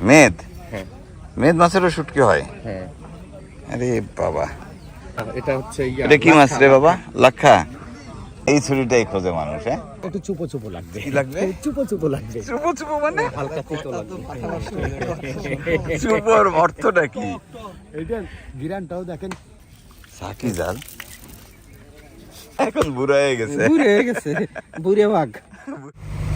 মেদ? হ্যাঁ। মেদ মাছেরও শুটকি হয়? হ্যাঁ। আরে বাবা। এটা হচ্ছে এটা কি মাছ রে বাবা? লাক্ষা? এই ছুরিটাই খোঁজে মানুষ হ্যাঁ? একটু চুপো চুপো লাগবে। লাগবে? চুপো চুপো লাগবে। চুপো চুপো মানে? হালকা তিতো লাগবে। চুপোর অর্থটা কি? এইটা গিরানটাও দেখেন। সাকি জাল। এখন বুড়া হয়ে গেছে। বুড়ে হয়ে গেছে। বুড়ে বাঘ।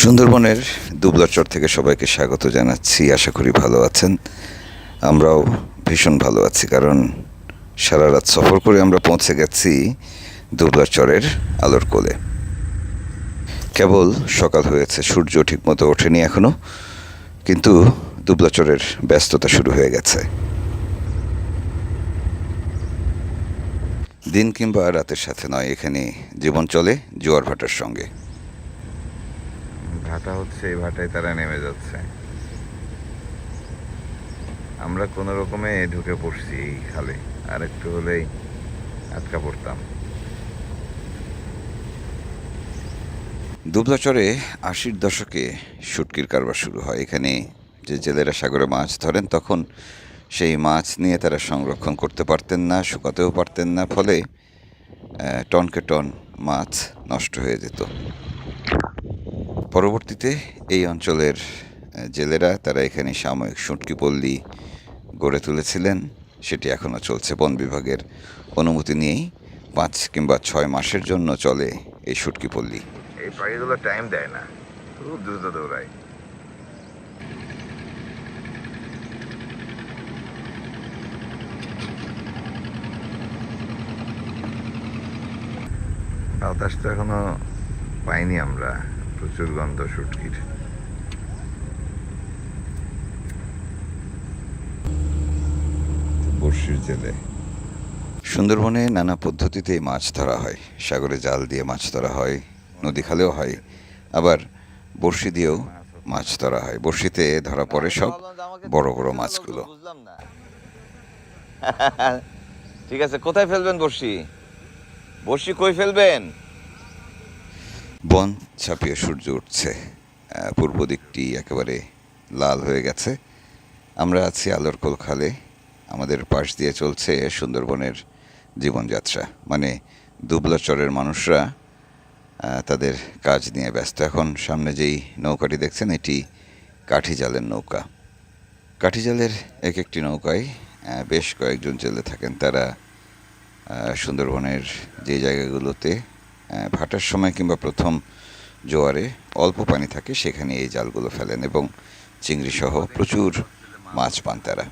সুন্দরবনের দুবলাচর থেকে সবাইকে স্বাগত জানাচ্ছি। আশা করি ভালো আছেন। আমরাও ভীষণ ভালো আছি, কারণ সারা রাত সফর করে আমরা পৌঁছে গেছি দুবলাচরের আলোর কোলে। কেবল সকাল হয়েছে, সূর্য ঠিকমতো ওঠেনি এখনও কিন্তু দুবলাচরের ব্যস্ততা শুরু হয়ে গেছে। দিন কিংবা রাতের সাথে নয়, এখানে জীবন চলে জোয়ার ভাটার সঙ্গে। ভাটা হচ্ছে, এই ভাটায় তারা নেমে যাচ্ছে। আমরা কোনো রকমে ঢুকে পড়ছি এই খালে, আর একটু হলেই আটকা পড়তাম। দুবলাচরে আশির দশকে শুটকির কারবার শুরু হয়। এখানে যে জেলেরা সাগরে মাছ ধরেন, তখন সেই মাছ নিয়ে তারা সংরক্ষণ করতে পারতেন না, শুকাতেও পারতেন না, ফলে টনকে টন মাছ নষ্ট হয়ে যেত। পরবর্তীতে এই অঞ্চলের জেলেরা তারা এখানে সাময়িক শুটকি পল্লী গড়ে তুলেছিলেন। সেটি এখনও চলছে। বন বিভাগের অনুমতি নিয়েই পাঁচ কিংবা ছয় মাসের জন্য চলে এই শুটকি পল্লী এই পাখিগুলো টাইম দেয় না। খুব দ্রুত দৌড়ায়। বাতাস তো এখনও পাইনি আমরা। প্রচুর গন্ধ শুটকির বর্ষির জেলে। সুন্দরবনে নানা পদ্ধতিতে মাছ ধরা হয়। সাগরে জাল দিয়ে মাছ ধরা হয় নদী খালেও হয়। আবার বড়শি দিয়েও মাছ ধরা হয়। বড়শিতে ধরা পড়ে সব বড় বড় মাছগুলো। ঠিক আছে কোথায় ফেলবেন বড়শি? বড়শি কই ফেলবেন? বন ছাপিয়ে সূর্য উঠছে। পূর্ব দিকটি একেবারে লাল হয়ে গেছে। আমরা আছি আলোর কোল খালে আমাদের পাশ দিয়ে চলছে সুন্দরবনের জীবনযাত্রা। মানে দুবলাচরের মানুষরা তাদের কাজ নিয়ে ব্যস্ত। এখন সামনে যেই নৌকাটি দেখছেন, এটি কাঠি জালের নৌকা। কাঠি জালের এক একটি নৌকায় বেশ কয়েকজন জেলে থাকেন। তারা সুন্দরবনের যে জায়গাগুলোতে ভাটার সময় কিংবা প্রথম জোয়ারে অল্প পানি থাকে সেখানে এই জালগুলো ফেলেন এবং চিংড়ি সহ প্রচুর মাছ পান তারা।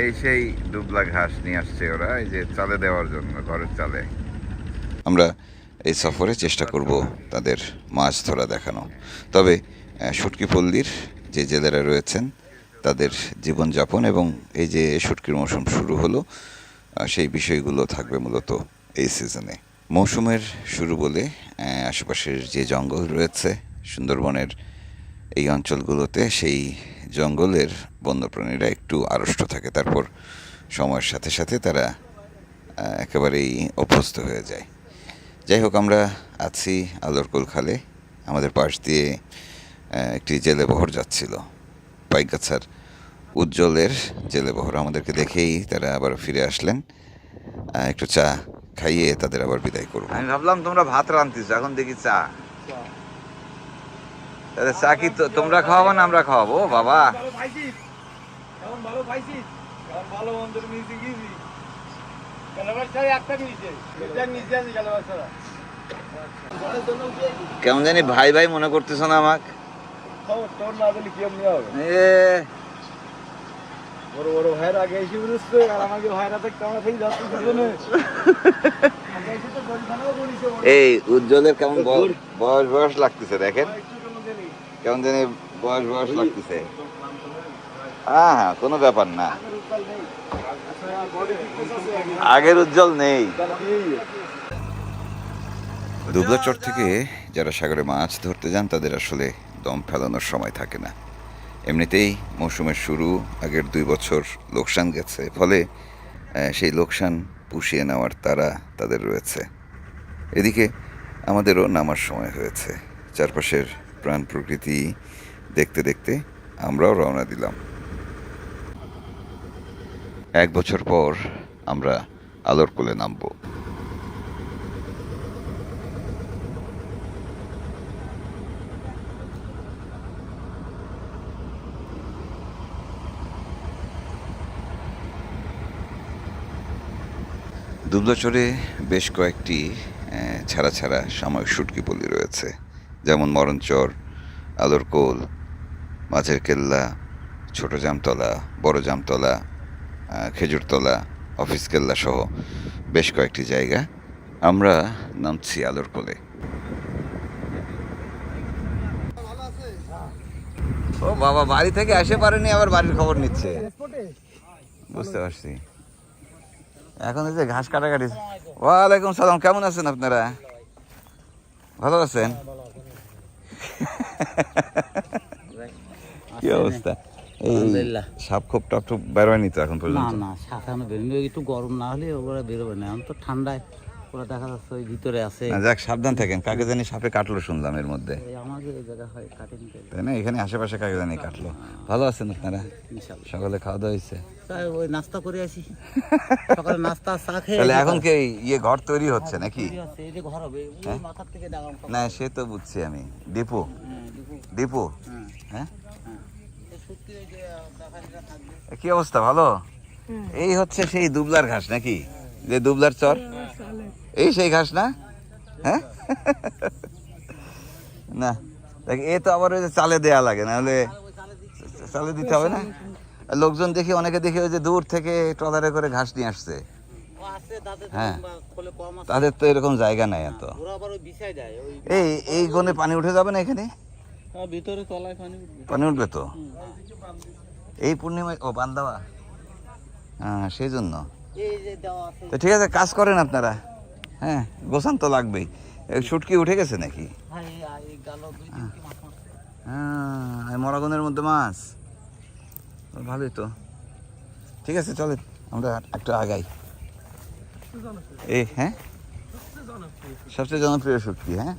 এই সেই দুবলা ঘাস নিয়ে আসছে ওরা এই যে চালে দেওয়ার জন্য ঘরের চালে। আমরা এই সফরে চেষ্টা করব তাদের মাছ ধরা দেখানো। তবে শুটকি পল্লীর যে জেলেরা রয়েছেন তাদের জীবনযাপন এবং এই যে শুটকির মৌসুম শুরু হলো সেই বিষয়গুলো থাকবে মূলত এই সিজনে মৌসুমের শুরু বলে আশেপাশের যে জঙ্গল রয়েছে, সুন্দরবনের এই অঞ্চলগুলোতে সেই জঙ্গলের বন্যপ্রাণীরা একটু আড়ষ্ট থাকে। তারপর সময়ের সাথে সাথে তারা একেবারেই অভ্যস্ত হয়ে যায়। যাই হোক, আমরা আছি আলোরকুল খালে আমাদের পাশ দিয়ে একটি জেলে বহর যাচ্ছিল। পাইকগাছার উজ্জ্বলের জেলে বহর। আমাদেরকে দেখেই তারা আবার ফিরে আসলেন। একটু চা খাইয়ে তাদের আবার বিদায় করব। আমি ভাবলাম তোমরা ভাত রাঁধতেছো এখন দেখি চা। তাহলে চা কি তো- তোমরা খাওয়াবো না আমরা খাওয়াবো? বাবা। কেমন জানি ভাই ভাই মনে করতেছ না আমাক। খবর তোর না দিলে কি এমনি হবে এ বড় বড় ভাইয়ের আগে এসে বেরোচ্ছে আর আমাকে ভাইরা দেখতে আমরা যাচ্ছি দুজনে এই উজ্জ্বলের কেমন বয়স বয়স বয়স লাগতেছে দেখেন। কেমন জানি। বয়স বয়স লাগতেছে। হ্যাঁ হ্যাঁ কোনো ব্যাপার না। আগের উজ্জ্বল নেই। দুবলাচর থেকে যারা সাগরে মাছ ধরতে যান তাদের আসলে দম ফেলানোর সময় থাকে না। এমনিতেই মৌসুমের শুরু, আগের দুই বছর লোকসান গেছে, ফলে সেই লোকসান পুষিয়ে নেওয়ার তারা তাদের রয়েছে। এদিকে আমাদেরও নামার সময় হয়েছে। চারপাশের প্রাণ প্রকৃতি দেখতে দেখতে আমরাও রওনা দিলাম। এক বছর পর আমরা আলোর কোলে নামবো। দুবলাচরে বেশ কয়েকটি ছাড়া ছাড়া সাময়িক সুটকি পল্লী রয়েছে। যেমন মরণচর আলোরকোল মাঝের কেল্লা ছোট জামতলা বড় জামতলা খেজুরতলা অফিস কেল্লা সহ বেশ কয়েকটি জায়গা আমরা নামছি আলোরকোলে। ও বাবা বাড়ি থেকে আসে পারেনি আবার বাড়ির খবর নিচ্ছে। বুঝতে পারছি। এখন এই যে ঘাস কাটাকাটি। ওয়ালাইকুম সালাম কেমন আছেন আপনারা? ভালো আছেন? কি অবস্থা? এই সাপ খোপ টাপ টুপ বেরোয়নি তো এখন না না একটু গরম না হলে ওরা বেরোবে না। এখন তো ঠান্ডায় ওরা দেখা যাচ্ছে ওই ভিতরে আছে। যাক সাবধান থাকেন। কাকে জানি সাপে কাটলো শুনলাম এর মধ্যে। তাই না? এখানে আশেপাশে কাকে জানি কাটলো। ভালো আছেন আপনারা? সকালে খাওয়া দাওয়া হয়েছে? ওই নাস্তা করে আসি। সকালে নাস্তা চা খেয়ে তাহলে এখন কি ইয়ে ঘর তৈরি হচ্ছে নাকি? এই যে ঘর হবে ওই? মাথার থেকে ডাগাম না সে তো বুঝছি আমি। ডিপো হ্যাঁ। এই সত্যি এই যে দেখানিটা থাকবে। কি অবস্থা ভালো? এই হচ্ছে সেই দুবলার ঘাস নাকি? যে দুবলার চর? এই সেই ঘাস না? হ্যাঁ? না দেখ এ তো আবার ওই যে চালে দেয়া লাগে নাহলে চালে দিতে হবে না? লোকজন দেখি অনেকে দেখি ওই যে দূর থেকে ট্রলারে করে ঘাস নিয়ে আসছে। হ্যাঁ। তাদের তো এরকম জায়গা নাই এত। এই এই গনে পানি উঠে যাবে না এখানে? হ্যাঁ, ভিতরে তলায় পানি উঠবে। পানি উঠবে তো? এই পূর্ণিমায় ও বান্দাওয়া হ্যাঁ সেই জন্য। এই যে দেওয়া আছে। তো ঠিক আছে কাজ করেন আপনারা। হ্যাঁ গোসান তো লাগবেই। শুটকি উঠে গেছে নাকি? হ্যাঁ হ্যাঁ এই মরাগনের মধ্যে মাছ। ভালোই তো। ঠিক আছে চলে আমরা একটু আগাই। এই হ্যাঁ? সবচেয়ে জনপ্রিয় শক্তি হ্যাঁ?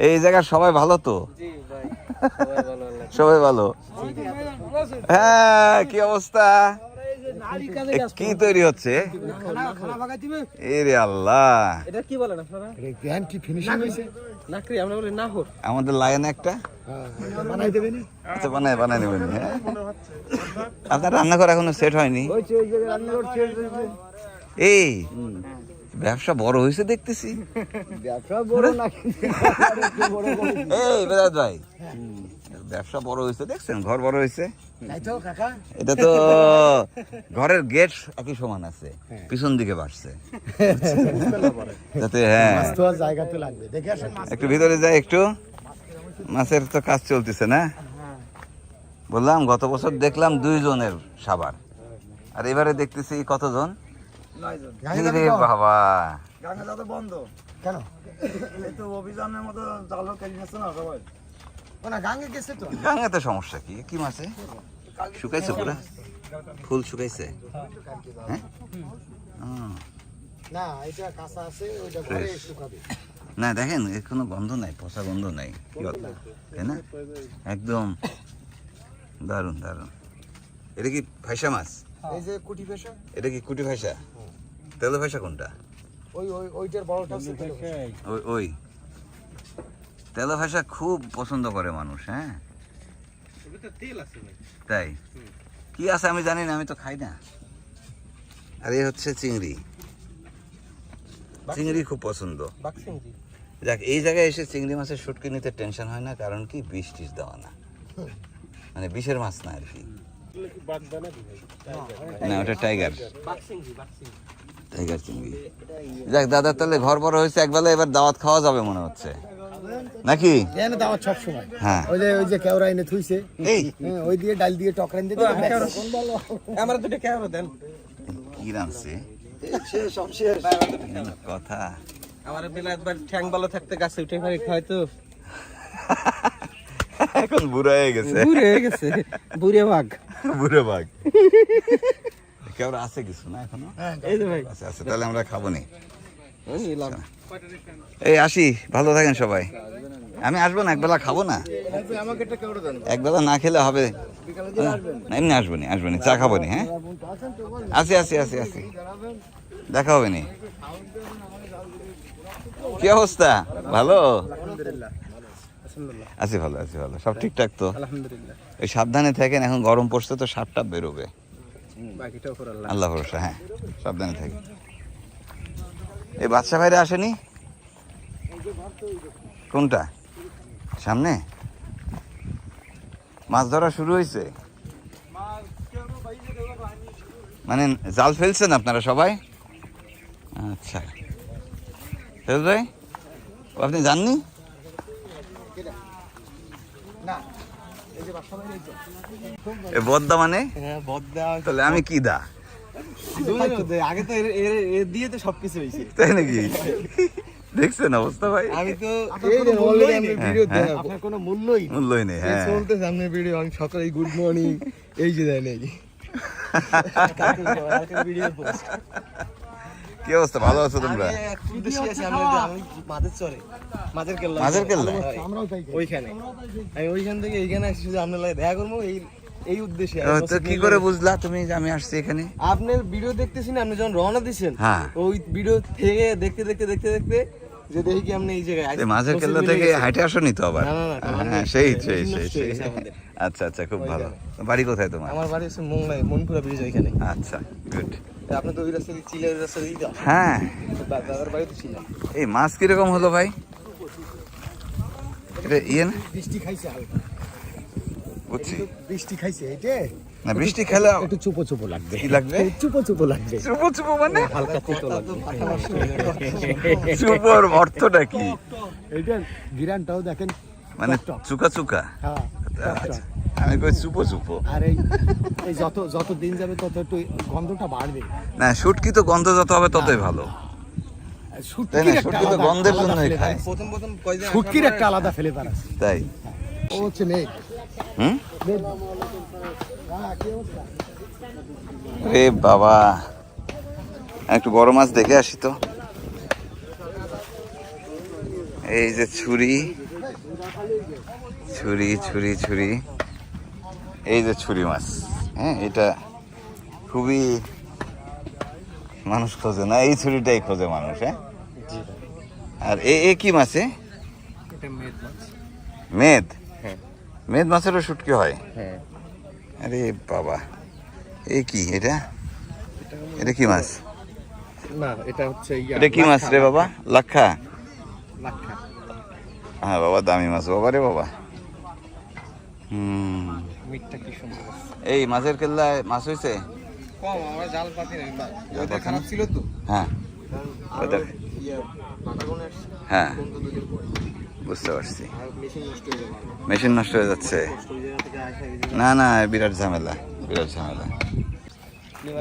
এই জায়গার সবাই ভালো তো? সবাই ভালো হ্যাঁ কি অবস্থা? কি তৈরি হচ্ছে? এরে আল্লাহ। এটা কি বলেন আপনারা? গ্র্যান্ড কি ফিনিশিং হয়েছে। নাকরি আমরা বলি নাহর আমাদের না একটা। বানাই দেবেন আচ্ছা নেবেন হ্যাঁ? আপনার রান্নাঘর এখনও সেট হয়নি? এই ব্যবসা বড় হয়েছে দেখতেছি। ব্যবসা বড় না এই বেদাত ভাই ব্যবসা বড় হয়েছে দেখছেন ঘর বড় হয়েছে। এটা তো ঘরের গেট একই সমান আছে পিছন দিকে বাড়ছে। যাতে হ্যাঁ। একটু ভিতরে যাই একটু। মাছের তো কাজ চলতেছে না? বললাম গত বছর দেখলাম দুইজনের সাবার। আর এবারে দেখতেছি কতজন? বাবা। গাঙ্গা যাতে বন্ধ। কেন? এই তো অভিযানের মতো জালও কেটে নিচ্ছে না সবাই? না গাঙ্গে গেছে তো। সমস্যা কি? কি মাছে? শুকাইছে পুরা? ফুল শুকাইছে? হ্যাঁ? হুম। না এটা কাঁচা আছে ওইটা ঘরে শুকাবে। না দেখেন এর কোনো গন্ধ নাই পচা গন্ধ নাই কি তাই না? একদম দারুণ দারুণ। এটা কি ফাইসা মাছ? এই যে কুটি পেশা এটা কি কুটি ফাইসা তেলো ফাইসা কোনটা? ওই ওই ওইটার বড়টা তেলে ভাজা। ওই ওই। তেলো ভাষা খুব পছন্দ করে মানুষ হ্যাঁ? তেল আছে ভাই। তাই? কি আছে আমি জানি না আমি তো খাই না। আর এই হচ্ছে চিংড়ি। চিংড়ি খুব পছন্দ। যাক এই জায়গায় এসে চিংড়ি মাছের শুটকি নিতে টেনশন হয় না কারণ কি বিষ টিস দেওয়া না মানে বিষের মাছ না আর কি। কি না কি ভাই? না ওটা টাইগার। বাক্সিংজি বাক্সিংজি টাইগার চিংড়ি যাক দাদার তাহলে ঘর বড় হয়েছে একবেলা এবার দাওয়াত খাওয়া যাবে মনে হচ্ছে। নাকি? দাওয়াত সব সময়। হ্যাঁ। ওই যে ওই যে কেওড়া এনে থুইছে। এই। হ্যাঁ, ওই দিয়ে ডাল দিয়ে টকরান দিয়ে দিলাম, ব্যাস। আমরা দুটো দেন। কি রাঁধছে? সব কথা। আমার বেলা একবার ঠ্যাং ভালো থাকতে গাছে উঠে পারি হয়তো এখন বুড়া হয়ে গেছে। বুড়ে হয়ে গেছে। বুড়ে বাঘ। বুড়ো বাঘ। কেউ আছে কিছু না এখনও? এই যে ভাই। আচ্ছা আচ্ছা তাহলে আমরা খাব নি। এই আসি ভালো থাকেন সবাই। আমি আসব না একবেলা খাব না। একবেলা না খেলে হবে। এমনি আসব নি আসব নি চা খাব নি হ্যাঁ? আসি আসি আসি আসি। দেখা হবে নি। কি অবস্থা? ভালো? আছি ভালো আছি ভালো। সব ঠিকঠাক তো? আলহামদুলিল্লাহ। সাবধানে থাকেন এখন গরম পড়ছে তো সাপটা বেরোবে। আল্লাহ ভরসা হ্যাঁ সাবধানে থাকি। এই বাচ্চা ভাইরা আসেনি? কোনটা? সামনে? মাছ ধরা শুরু হয়েছে? মানে জাল ফেলছেন আপনারা সবাই? আচ্ছা। ভাই আপনি জাননি বদ্দা মানে? হ্যাঁ তাহলে আমি কি দা? আগে তো এর- দিয়ে তো সবকিছু হয়েছে। তাই নাকি? দেখছেন অবস্থা ভাই? আমি তো ভিডিও হ্যাঁ, আপনার কোনো মূল্যই মূল্যই নেই হ্যাঁ। চলতে সামনে ভিডিও আমি সকালে গুড মর্নিং এই যে দেয় নাকি ভিডিও পোস্ট কি অবস্থা? ভালো আছো তোমরা? মাঝের চরে মাঝের কেল্লা মাঝের কেল্লা? ওইখানে। আমি ওইখান থেকে এইখানে শুধু আপনার লাগে দেখা করব এই এই উদ্দেশ্যে। তো কি করে বুঝলা তুমি যে আমি আসছি এখানে? আপনার ভিডিও দেখতেছি না আপনি যখন রওনা দিছেন হ্যাঁ। ওই ভিডিও থেকে দেখতে দেখতে দেখতে দেখতে যে দেখি কি আপনি এই জায়গায় মাঝের কেল্লা থেকে। হাইটে আসনি তো আবার? হ্যাঁ সেই সেই সেই সেই। আচ্ছা আচ্ছা খুব ভালো। বাড়ি কোথায় তোমার? আমার বাড়ি হচ্ছে মোংলায় মনপুরা ব্রিজ ওইখানে। আচ্ছা গুড আপনি তো ওই রাস্তা দিয়ে চিলে ওই রাস্তা দিয়ে হ্যাঁ। দাদার বাড়ি তো ছিলাম এই মাছ কীরকম হলো ভাই? এটা ইয়ে না? বৃষ্টি খাইছে বুঝছি বৃষ্টি খাইছে এইটে না বৃষ্টি খেলে একটু চুপো চুপো লাগবে। কি লাগবে? চুপো চুপো লাগবে। চুপো চুপো মানে? হালকা লাগবে। চুপোর অর্থটা কি? গিরানটাও দেখেন মানে চুকা চুকা? হ্যাঁ আচ্ছা, আমি কই চুপো চুপো আর এই যত যত দিন যাবে তত একটু গন্ধটা বাড়বে। না শুটকি তো গন্ধ যত হবে ততই ভালো। শুটকির একটা তো আলাদা- গন্ধের আলাদা জন্যই flavor খায়। আছে। শুটকির একটা আলাদা ফ্লেভার আছে। তাই? ও হচ্ছে মেঘ। হুম? রে বাবা। একটু বড় মাছ দেখে আসি তো। এই যে ছুরি। ছুরি ছুরি ছুরি। এই যে ছুরি মাছ হ্যাঁ এটা খুবই মানুষ খোঁজে না এই ছুরিটাই খোঁজে মানুষ হ্যাঁ? আর এ এ কি মাছে মেদ হ্যাঁ। মেদ মাছেরও শুটকি হয়? হ্যাঁ। আরে বাবা এ কি এটা? এটা কি মাছ? না এটা হচ্ছে এটা কি মাছ রে বাবা? লাক্ষা? লাক্ষা। হ্যাঁ বাবা দামি মাছ বাবা রে বাবা। হুম। মিটটা কি সুন্দর এই মাছের কেল্লায় মাছ হয়েছে কম আমরা জাল পাতি না জাল ওটা খারাপ ছিল তো। হ্যাঁ। ওটা- হ্যাঁ। বন্ধ দুদিন পরে বুঝতে পারছি। মেশিন নষ্ট হয়ে যাবে। মেশিন নষ্ট হয়ে যাচ্ছে। না না বিরাট ঝামেলা বিরাট ঝামেলা।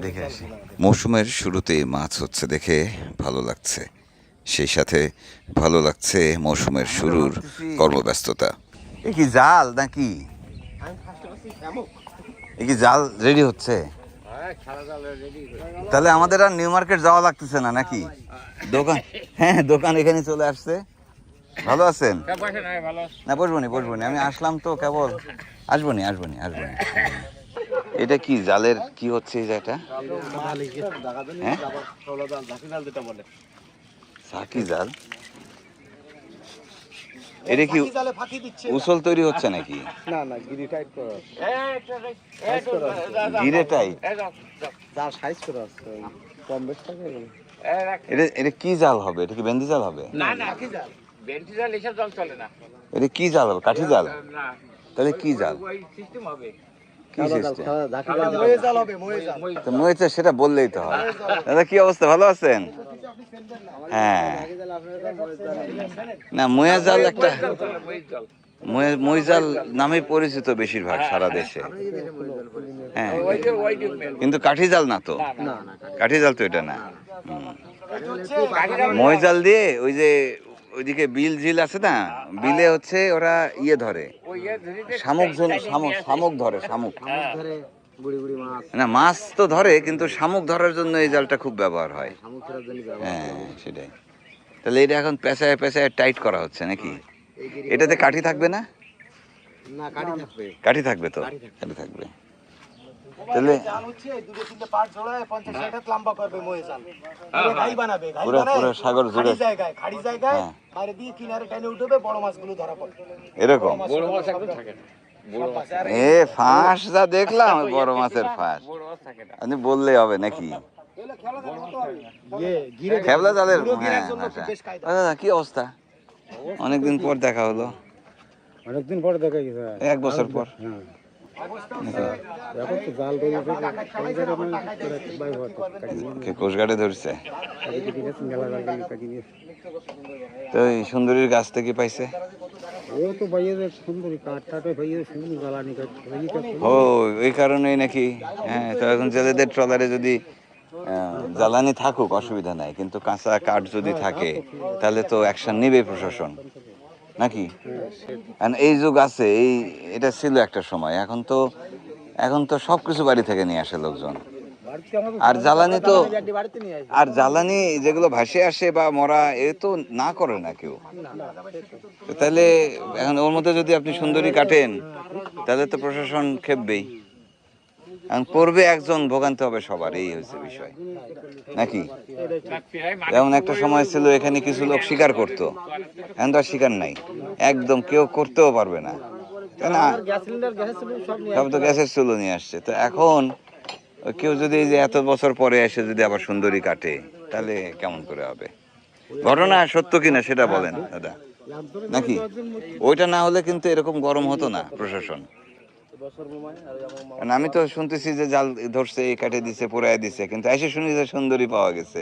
দেখে আসি। মৌসুমের শুরুতে মাছ হচ্ছে দেখে ভালো লাগছে। সেই সাথে ভালো লাগছে মৌসুমের শুরুর কর্মব্যস্ততা। এ কি জাল নাকি? এ কি জাল রেডি হচ্ছে? হ্যাঁ তাহলে আমাদের আর নিউ মার্কেট যাওয়া লাগতেছে না নাকি? দোকান হ্যাঁ দোকান এখানে চলে আসছে। ভালো আছেন? ভালো না বসবনি বসবনি আমি আসলাম তো কেবল আসবনি আসবনি আসবনি এটা কি জালের কি হচ্ছে জায়গাটা? হ্যাঁ? সাকি জাল? এটা কি জালে উসল তৈরি হচ্ছে নাকি না না গিরি টাইট করা গিরে টাইট যা সাইজ করা আছে কম বেশ থাকে এটা এটা কি জাল হবে এটা কি বেন্দি জাল হবে না না কি জাল বেন্দি জাল এসব জল চলে না এটা কি জাল হবে কাঠি জাল না তাহলে কি জাল সিস্টেম হবে সেটা বললেই তো হবে দাদা কি অবস্থা? ভালো আছেন? হ্যাঁ। না ময়া জাল একটা মইজাল নামে পরিচিত বেশিরভাগ সারা দেশে। হ্যাঁ। কিন্তু কাঠি জাল না তো? না, কাঠি জাল তো এটা না। মইজাল দিয়ে ওই যে ওইদিকে বিল ঝিল আছে না বিলে হচ্ছে ওরা ইয়ে ধরে। ইয়ে শামুক ঝোল শামুক শামুক ধরে শামুক। হ্যাঁ। না মাছ তো ধরে কিন্তু শামুক ধরার জন্য এই জালটা খুব ব্যবহার হয়। হ্যাঁ সেটাই। তাহলে এটা এখন পেঁচায় পেঁচায় টাইট করা হচ্ছে নাকি? এটাতে কাঠি থাকবে না? না কাটি থাকবে। কাঠি থাকবে তো? কাঠি থাকবে। তাহলে করবে মহে জাল। পুরো পুরো- সাগর জুড়ে। হ্যাঁ। বাইরে দিয়ে কিনারে উঠবে বড় মাছগুলো ধরা এরকম। বড় মাছ একদম থাকে না। বড় মাছ এ ফাঁস যা দেখলাম বড় মাছের ফাঁস। বড় মাছ থাকে না। আপনি বললেই হবে নাকি? ইয়ে খেবলা হ্যাঁ জন্য আচ্ছা। কি অবস্থা? অনেকদিন পর দেখা হলো। অনেকদিন পরে দেখা গেছে এক বছর পর। ধরছে? তো এই সুন্দরীর গাছ থেকে পাইছে? ও ওই কারণেই নাকি? হ্যাঁ তো এখন জেলেদের ট্রলারে যদি জ্বালানি থাকুক অসুবিধা নাই। কিন্তু কাঁচা কাঠ যদি থাকে তাহলে তো অ্যাকশন নেবে প্রশাসন। নাকি? এই যুগ আছে, এই, এটা ছিল একটা সময়। এখন তো এখন তো সব কিছু বাড়ি থেকে নিয়ে আসে লোকজন। আর জ্বালানি তো, আর জ্বালানি যেগুলো ভাসে আসে বা মরা, এ তো না করে না কেউ। তাহলে এখন ওর মধ্যে যদি আপনি সুন্দরী কাটেন, তাহলে তো প্রশাসন খেপবেই। এখন পড়বে একজন, ভোগান্তি হবে সবার, এই হচ্ছে বিষয়। নাকি? যেমন একটা সময় ছিল এখানে কিছু লোক শিকার করতো, এখন তো আর শিকার নাই। একদম কেউ করতেও পারবে না। না? সব তো গ্যাসের চুলো নিয়ে আসছে। তো এখন কেউ যদি এই যে এত বছর পরে এসে যদি আবার সুন্দরী কাটে, তাহলে কেমন করে হবে? ঘটনা সত্য কিনা সেটা বলেন, দাদা। নাকি? ওইটা না হলে কিন্তু এরকম গরম হতো না প্রশাসন। আমি তো শুনতেছি যে জাল ধরছে কাটে দিছে পোড়ায় দিছে কিন্তু এসে শুনি যে সুন্দরী পাওয়া গেছে।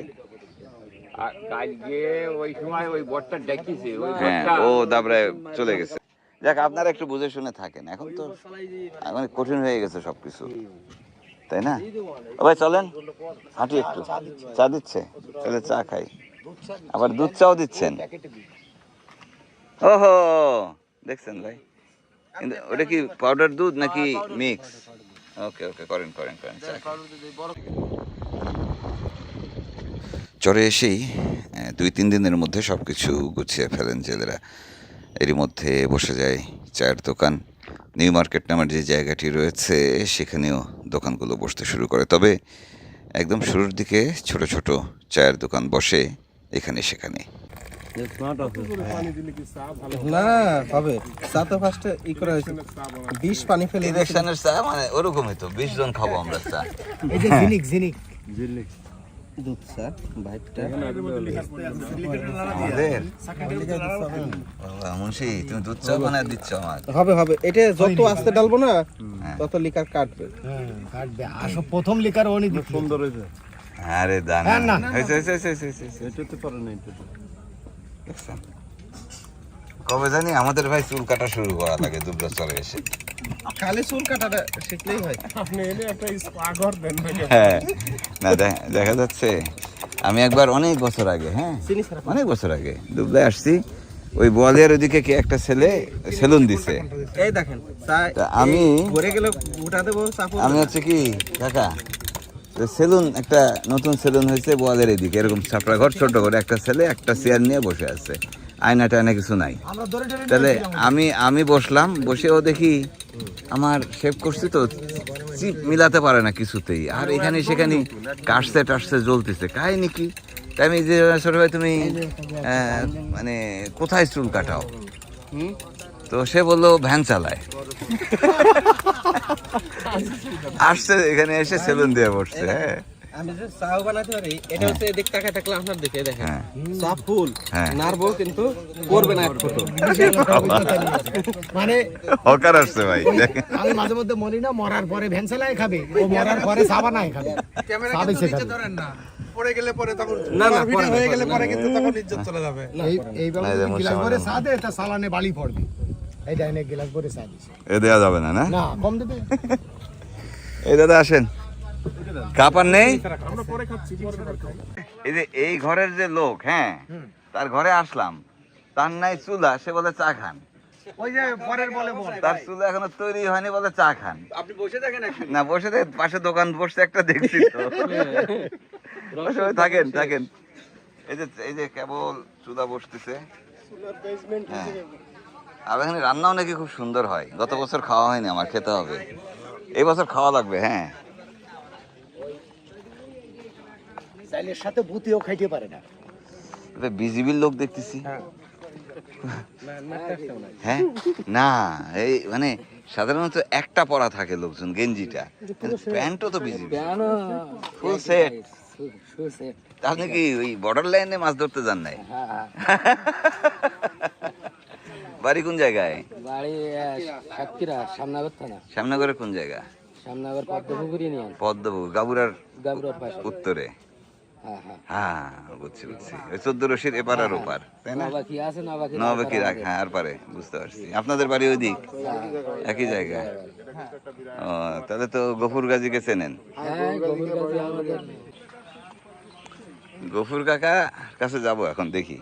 হ্যাঁ ও দাবরায় চলে গেছে। যাক আপনারা একটু বুঝে শুনে থাকেন এখন তো এখন কঠিন হয়ে গেছে সবকিছু তাই না? ও ভাই চলেন হাঁটি একটু চা দিচ্ছে তাহলে চা খাই। আবার দুধ চাও দিচ্ছেন? ওহো দেখছেন ভাই। ওটা কি পাউডার দুধ নাকি মিক্স ওকে ওকে করেন করেন করেন চরে এসেই দুই তিন দিনের মধ্যে সব কিছু গুছিয়ে ফেলেন জেলেরা। এরই মধ্যে বসে যায় চায়ের দোকান। নিউ মার্কেট নামের যে জায়গাটি রয়েছে সেখানেও দোকানগুলো বসতে শুরু করে। তবে একদম শুরুর দিকে ছোট ছোট চায়ের দোকান বসে এখানে সেখানে। না হবে? চা তো ফার্স্টে ই করা হয়েছে। বিষ পানি ফেলে ইলেকশনের চা মানে ওরকমই তো বিশ জন খাব আমরা চা। এই যে দুধ স্যার ভাইটটা আমাদের। মুন্সি তুমি দুধ চা বানায় দিচ্ছ আমার হবে হবে। এটা যত আস্তে ডালবো না তত লিকার কাটবে। কাটবে। আসো প্রথম লিকার অনেক সুন্দর আরে দানা হ্যাঁ, না। হয়েছে হয়েছে হয়েছে হয়েছে, হয়েছে না এটা দেখছেন? কবে জানি আমাদের ভাই চুল কাটা শুরু করা লাগে দুবরা চলে এসে। খালি চুল কাটাটা শিখলেই হয়। হ্যাঁ। না দেখা যাচ্ছে। আমি একবার অনেক বছর আগে হ্যাঁ? অনেক বছর আগে দুবলায় আসছি। ওই বোয়ালিয়ার ওদিকে কি একটা ছেলে সেলুন দিছে। এই দেখেন আমি হচ্ছে কি কাকা সেলুন একটা নতুন সেলুন হয়েছে বোয়ালের এদিকে। এরকম ছাপড়া ঘর ছোট করে একটা ছেলে একটা চেয়ার নিয়ে বসে আছে। আয়না টায়না কিছু নাই। তাহলে আমি আমি বসলাম বসেও দেখি আমার শেভ করছি তো চিপ মিলাতে পারে না কিছুতেই। আর এখানে সেখানে কাটছে টাটছে জ্বলতেছে। কাহিনি কি? তাই আমি যে ছোট ভাই তুমি মানে কোথায় চুল কাটাও? তো সে বলল ভ্যান চালায়। আসছে এখানে এসে সেলুন দিয়ে বসছে হ্যাঁ। আমি যে চাও বানাতে পারি এটা হচ্ছে এদিক তাকায় থাকলে আপনার দিকে দেখেন। হ্যাঁ। চা ফুল হ্যাঁ। নারবো কিন্তু করবে না এক ফুটো। মানে হকার আসছে ভাই আমি মাঝে মধ্যে মরি না মরার পরে ভ্যানসালাই খাবে ও মরার পরে সাবা নাই খাবে। সাবে সে খাবে। না। না ভিডিও হয়ে গেলে পরে কিন্তু তখন ইজ্জত চলে যাবে। এই এইভাবে এই যে যদি গিলাস মুসলমান। চা দেয় তা সালানে বালি পড়বে। এই ডাইনে গ্লাস ভরে চা দিছে। এ দেওয়া যাবে না না? না কম দেবে এই দাদা আসেন। কাপার নেই? এই যে এই ঘরের যে লোক হ্যাঁ তার ঘরে আসলাম। তার নাই চুলা সে বলে চা খান। ওই যে পরের বলে তার চুলা এখনও তৈরি হয়নি বলে চা খান। আপনি বসে দেখেন না বসে দেখ পাশে দোকান বসে একটা দেখছি তো। থাকেন থাকেন। এই যে এই যে কেবল চুলা বসতেছে। হ্যাঁ। আর এখানে রান্নাও নাকি খুব সুন্দর হয়। গত বছর খাওয়া হয়নি আমার খেতে হবে। এই বছর খাওয়া লাগবে হ্যাঁ। চাইলের সাথে বুতিও খাইতে পারে না। বিজিবির লোক দেখতেছি। হ্যাঁ। না এই মানে সাধারণত একটা পরা থাকে লোকজন গেঞ্জিটা। প্যান্টও তো বিজিবি। ফুল সেট আপনি কি ওই বর্ডার লাইনে মাছ ধরতে যান নাই? বাড়ি কোন জায়গায়? বাড়ি সাতক্ষীরা সামনাগর থানা। শ্যামনগরের কোন জায়গা? সামনাগর পদ্মপুকুর ইউনিয়ন পদ্মপুর গাবুরার গাবুরার পাশে। উত্তরে। হ্যাঁ হ্যাঁ। হ্যাঁ বুঝছি বুঝছি। ওই চোদ্দ রশির এপার আর ওপার তাই না? নবাকি রাখ হ্যাঁ আর পারে বুঝতে পারছি। আপনাদের বাড়ি ওই দিক একই জায়গায়। ও তাহলে তো গফুর গাজীকে চেনেন। হ্যাঁ গফুর কাকা কাছে যাব এখন দেখি।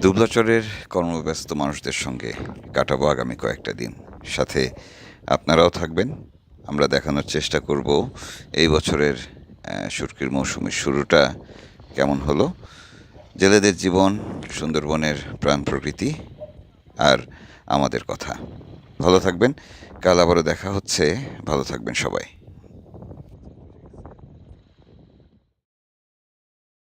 দুবলাচরের কর্মব্যস্ত মানুষদের সঙ্গে কাটাবো আগামী কয়েকটা দিন। সাথে আপনারাও থাকবেন। আমরা দেখানোর চেষ্টা করব এই বছরের শুটকির মৌসুমের শুরুটা কেমন হলো। জেলেদের জীবন, সুন্দরবনের প্রাণ প্রকৃতি আর আমাদের কথা। ভালো থাকবেন। কাল আবারও দেখা হচ্ছে। ভালো থাকবেন সবাই।